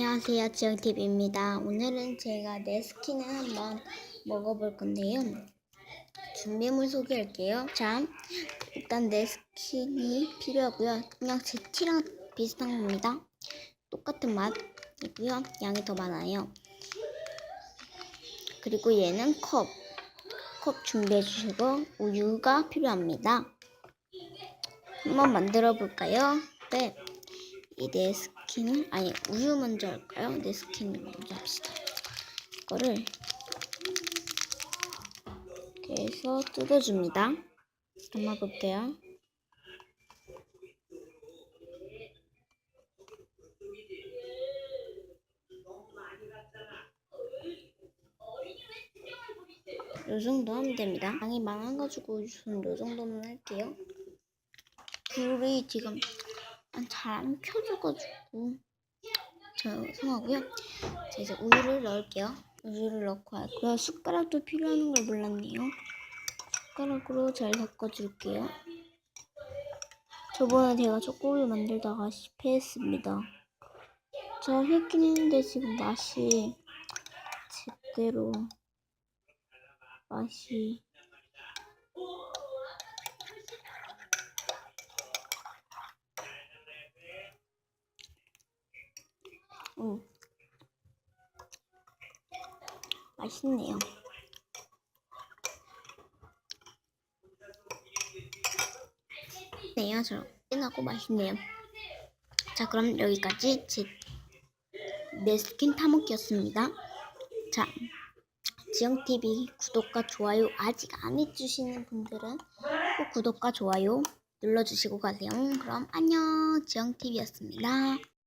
안녕하세요. 지영TV입니다. 오늘은 제가 내 스킨을 한번 먹어볼 건데요. 준비물 소개할게요. 자 일단 내 스킨이 필요하고요. 그냥 제 티랑 비슷한 겁니다. 똑같은 맛이고요. 양이 더 많아요. 그리고 얘는 컵. 컵 준비해 주시고 우유가 필요합니다. 한번 만들어 볼까요? 네. 이내 스킨을 아니 우유 먼저 할까요? 내 스킨을 먼저 합시다. 이거를 이렇게 해서 뜯어줍니다. 한번 볼게요. 요 정도 하면 됩니다. 양이 많아가지고 저는 요 정도만 할게요. 불이 지금 잘 안 켜져가지고 죄송하고요. 자 이제 우유를 넣을게요. 우유를 넣고 할고요. 숟가락도 필요한 걸 몰랐네요. 숟가락으로 잘 섞어줄게요. 저번에 제가 초코우유 만들다가 실패했습니다. 잘 했긴 했는데 지금 맛이 제대로 맛이 음. 맛있네요. 네요, 저 진하고 맛있네요. 자, 그럼 여기까지 제 네스킨 타먹기였습니다. 자, 지영TV 구독과 좋아요 아직 안 해주시는 분들은 꼭 구독과 좋아요 눌러주시고 가세요. 그럼 안녕, 지영TV였습니다.